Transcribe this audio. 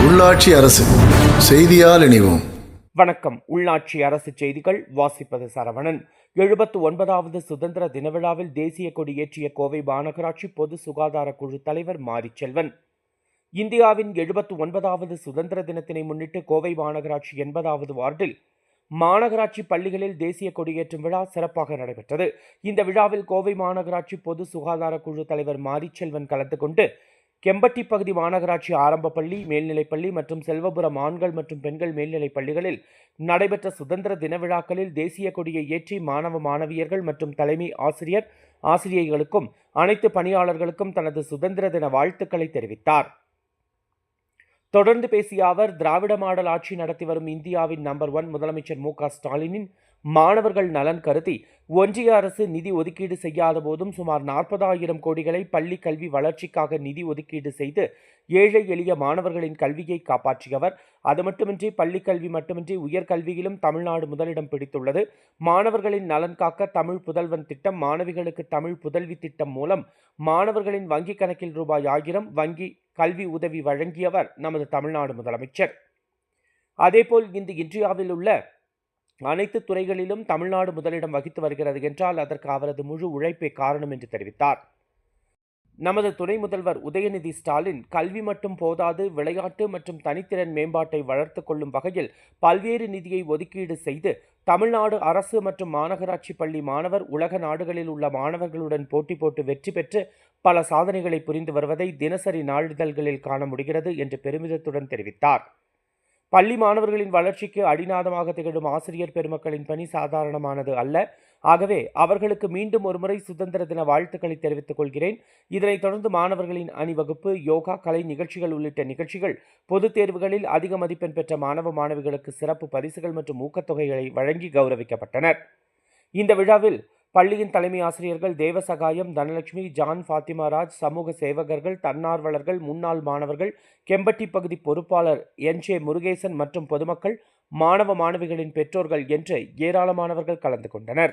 உள்ளாட்சி அரசு செய்தியால் இணைவோம். வணக்கம். உள்ளாட்சி அரசு செய்திகள் வாசிப்பது சரவணன். எழுபத்து ஒன்பதாவது சுதந்திர தின விழாவில் தேசிய கொடி ஏற்றிய கோவை மாநகராட்சி பொது சுகாதார குழு தலைவர் மாரிச்செல்வன். இந்தியாவின் எழுபத்து ஒன்பதாவது சுதந்திர தினத்தினை முன்னிட்டு கோவை மாநகராட்சி எண்பதாவது வார்டில் மாநகராட்சி பள்ளிகளில் தேசிய கொடியேற்றும் விழா சிறப்பாக நடைபெற்றது. இந்த விழாவில் கோவை மாநகராட்சி பொது சுகாதார குழு தலைவர் மாரிச்செல்வன் கலந்து கொண்டு கெம்பட்டி பகுதி மாநகராட்சி ஆரம்ப பள்ளி மேல்நிலைப்பள்ளி மற்றும் செல்வபுரம் ஆண்கள் மற்றும் பெண்கள் மேல்நிலைப் பள்ளிகளில் நடைபெற்ற சுதந்திர தின விழாக்களில் தேசிய கொடியை ஏற்றி மாணவ மாணவியர்கள் மற்றும் தலைமை ஆசிரியர் ஆசிரியைகளுக்கும் அனைத்து பணியாளர்களுக்கும் தனது சுதந்திர தின வாழ்த்துக்களை தெரிவித்தார். தொடர்ந்து பேசிய அவர் திராவிட மாடல் ஆட்சி நடத்தி வரும் இந்தியாவின் நம்பர் ஒன் முதலமைச்சர் மு க ஸ்டாலினின் மாணவர்கள் நலன் கருதி ஒன்றிய அரசு நிதி ஒதுக்கீடு செய்யாத போதும் சுமார் நாற்பதாயிரம் கோடிகளை பள்ளி கல்வி வளர்ச்சிக்காக நிதி ஒதுக்கீடு செய்து ஏழை எளிய மாணவர்களின் கல்வியை காப்பாற்றியவர். அது மட்டுமின்றி பள்ளி கல்வி மட்டுமின்றி உயர்கல்வியிலும் தமிழ்நாடு முதலிடம் பிடித்துள்ளது. மாணவர்களின் நலன் காக்க தமிழ் புதல்வன் திட்டம் மாணவிகளுக்கு தமிழ் புதல்வி திட்டம் மூலம் மாணவர்களின் வங்கிக் கணக்கில் ரூபாய் ஆயிரம் வங்கி கல்வி உதவி வழங்கியவர் நமது தமிழ்நாடு முதலமைச்சர். அதேபோல் இந்த இந்தியாவில் உள்ள அனைத்து துறைகளிலும் தமிழ்நாடு முதலிடம் வகித்து வருகிறது என்றால் அதற்கு அவரது முழு உழைப்பே காரணம் என்று தெரிவித்தார். நமது துணை முதல்வர் உதயநிதி ஸ்டாலின் கல்வி மட்டும் போதாது விளையாட்டு மற்றும் தனித்திறன் மேம்பாட்டை வளர்த்து கொள்ளும் வகையில் பல்வேறு நிதியை ஒதுக்கீடு செய்து தமிழ்நாடு அரசு மற்றும் மாநகராட்சி பள்ளி மாணவர் உலக நாடுகளில் உள்ள மாணவர்களுடன் போட்டி போட்டு வெற்றி பெற்று பல சாதனைகளை புரிந்து வருவதை தினசரி நாளிதழ்களில் காண முடிகிறது என்று பெருமிதத்துடன் தெரிவித்தார். பள்ளி மாணவர்களின் வளர்ச்சிக்கு அடிநாதமாக திகழும் ஆசிரியர் பெருமக்களின் பணி சாதாரணமானது அல்ல. ஆகவே அவர்களுக்கு மீண்டும் ஒருமுறை சுதந்திர தின வாழ்த்துக்களை தெரிவித்துக் கொள்கிறேன். இதனைத் தொடர்ந்து மாணவர்களின் அணிவகுப்பு யோகா கலை நிகழ்ச்சிகள் உள்ளிட்ட நிகழ்ச்சிகள் பொதுத் தேர்வுகளில் அதிக மதிப்பெண் பெற்ற மாணவ மாணவிகளுக்கு சிறப்பு பரிசுகள் மற்றும் ஊக்கத்தொகைகளை வழங்கி கௌரவிக்கப்பட்டனர். இந்த விழாவில் பள்ளியின் தலைமை ஆசிரியர்கள் தேவசகாயம் தனலட்சுமி ஜான் ஃபாத்திமா ராஜ் சமூக சேவகர்கள் தன்னார்வலர்கள் முன்னாள் மாணவர்கள் கெம்பட்டி பகுதி பொறுப்பாளர் என். ஜே. முருகேசன் மற்றும் பொதுமக்கள் மாணவ மாணவிகளின் பெற்றோர்கள் என்று ஏராளமானவர்கள் கலந்து கொண்டனர்.